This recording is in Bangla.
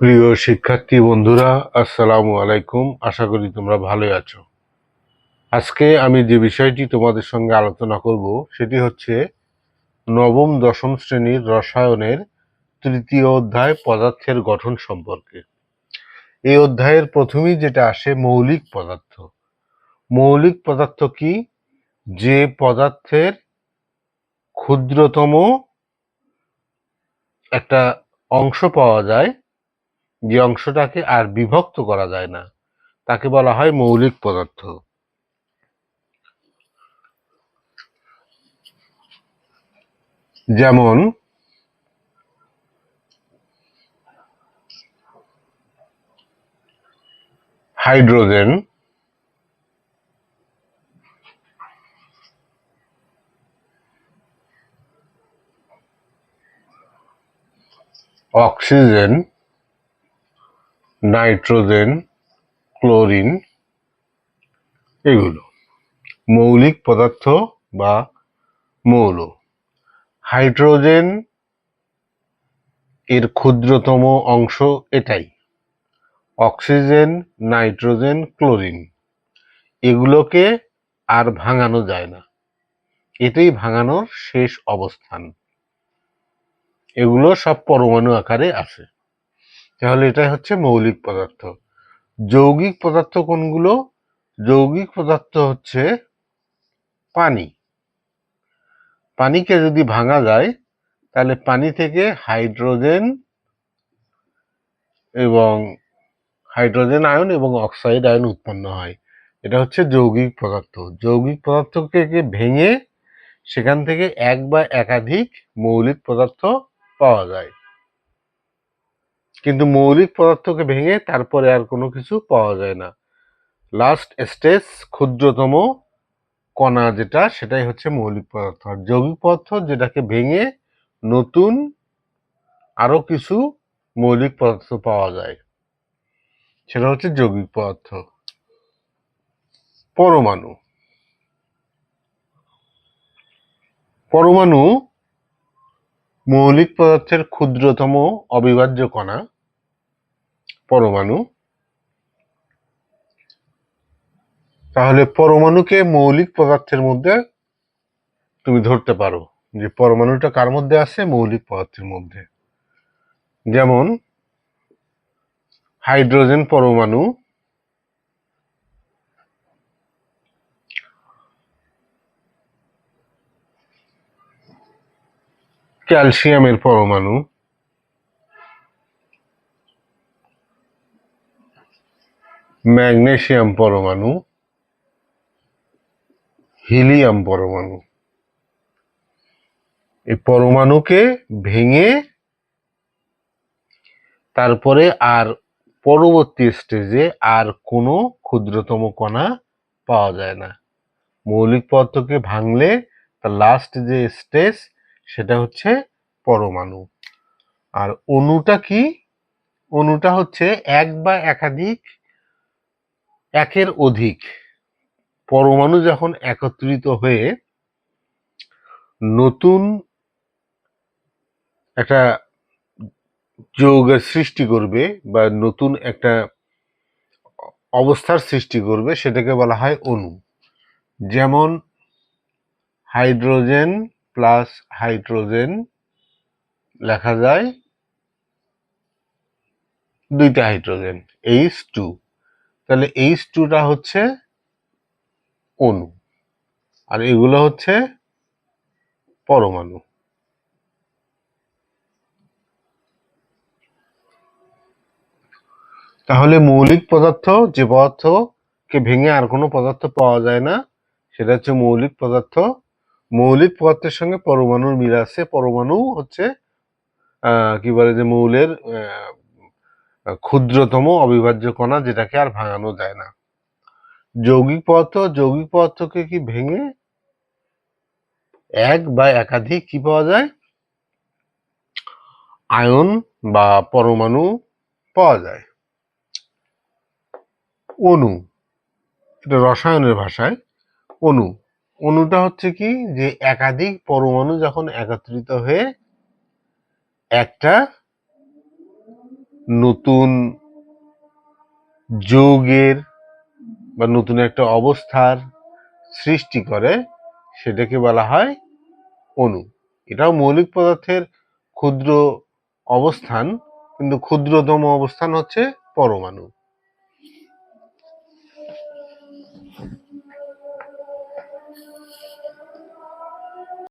প্রিয় শিক্ষার্থী বন্ধুরা, আসসালামু আলাইকুম। আশা করি তোমরা ভালোই আছো। আজকে আমি যে বিষয়টি তোমাদের সঙ্গে আলোচনা করব, সেটি হচ্ছে নবম দশম শ্রেণির রসায়নের তৃতীয় অধ্যায় পদার্থের গঠন সম্পর্কে। এই অধ্যায়ের প্রথমেই যেটা আসে মৌলিক পদার্থ। মৌলিক পদার্থ কি? যে পদার্থের ক্ষুদ্রতম একটা অংশ পাওয়া যায় যে অংশটাকে আর বিভক্ত করা যায় না। তাকে বলা হয় মৌলিক পদার্থ। যেমন হাইড্রোজেন অক্সিজেন নাইট্রোজেন, ক্লোরিন, এগুলো মৌলিক পদার্থ বা মৌল। হাইড্রোজেন এর ক্ষুদ্রতম অংশ এটাই। অক্সিজেন, নাইট্রোজেন, ক্লোরিন, এগুলোকে আর ভাঙানো যায় না। এটাই ভাঙানোর শেষ অবস্থান। এগুলো সব পরমাণু আকারে আছে। তাহলে এটাই হচ্ছে মৌলিক পদার্থ। যৌগিক পদার্থ কোনগুলো? যৌগিক পদার্থ হচ্ছে পানি। পানিকে যদি ভাঙা যায়, তাহলে পানি থেকে হাইড্রোজেন এবং হাইড্রোজেন আয়ন এবং অক্সাইড আয়ন উৎপন্ন হয়। এটা হচ্ছে যৌগিক পদার্থ। যৌগিক পদার্থকে ভেঙে সেখান থেকে এক বা একাধিক মৌলিক পদার্থ পাওয়া যায়। কিন্তু মৌলিক পদার্থকে ভেঙে তারপরে আর কোনো কিছু পাওয়া যায় না। লাস্ট স্টেজ ক্ষুদ্রতম কণা যেটা, সেটাই হচ্ছে মৌলিক পদার্থ। আর যৌগিক পদার্থ যেটাকে ভেঙে নতুন আরও কিছু মৌলিক পদার্থ পাওয়া যায়, সেটা হচ্ছে যৌগিক পদার্থ। পরমাণু। পরমাণু মৌলিক পদার্থের ক্ষুদ্রতম অবিভাজ্য কণা, পরমাণু। তাহলে পরমাণুকে মৌলিক পদার্থের মধ্যে তুমি ধরতে পারো যে পরমাণুটা কার মধ্যে আছে? মৌলিক পদার্থের মধ্যে। যেমন, হাইড্রোজেন পরমাণু ক্যালসিয়ামের পরমাণু। ম্যাগনেসিয়াম পরমাণু। হিলিয়াম পরমাণু। এই পরমাণুকে ভেঙে তারপরে আর পরবর্তী স্টেজে আর কোনো ক্ষুদ্রতম কণা পাওয়া যায় না। মৌলিক পদার্থকে ভাঙলে তার লাস্ট যে স্টেজ সেটা হচ্ছে পরমাণু। আর অণুটা কি? অণুটা হচ্ছে এক বা একাধিক, একের অধিক। পরমাণু যখন একত্রিত হয়ে নতুন একটা যৌগের সৃষ্টি করবে বা নতুন একটা অবস্থার সৃষ্টি করবে, সেটাকে বলা হয় অণু। যেমন হাইড্রোজেন প্লাস হাইড্রোজেন লেখা যায় দুইটা হাইড্রোজেন এইচ টু তাহলে এইচ টুটা হচ্ছে অণু আর এগুলো হচ্ছে পরমাণু। তাহলে মৌলিক পদার্থ যে পদার্থকে ভেঙে আর কোনো পদার্থ পাওয়া যায় না, সেটা হচ্ছে মৌলিক পদার্থ মৌলিক পদার্থের সঙ্গে পরমাণুর মিল আছে। পরমাণু হচ্ছে কি বলে যে মৌলের ক্ষুদ্রতম অবিভাজ্য কণা যেটাকে আর ভাঙানো যায় না। যৌগিক পদার্থ, যৌগিক পদার্থকে কি ভেঙে এক বা একাধিক কি পাওয়া যায়? আয়ন বা পরমাণু পাওয়া যায়। অণু, এটা রসায়নের ভাষায়, অণু। অণুটা হচ্ছে কি? যে একাধিক পরমাণু যখন একত্রিত হয়ে একটা নতুন যৌগের বা নতুন একটা অবস্থার সৃষ্টি করে, সেটাকে বলা হয় অণু। এটাও মৌলিক পদার্থের ক্ষুদ্র অবস্থান, কিন্তু ক্ষুদ্রতম অবস্থান হচ্ছে পরমাণু।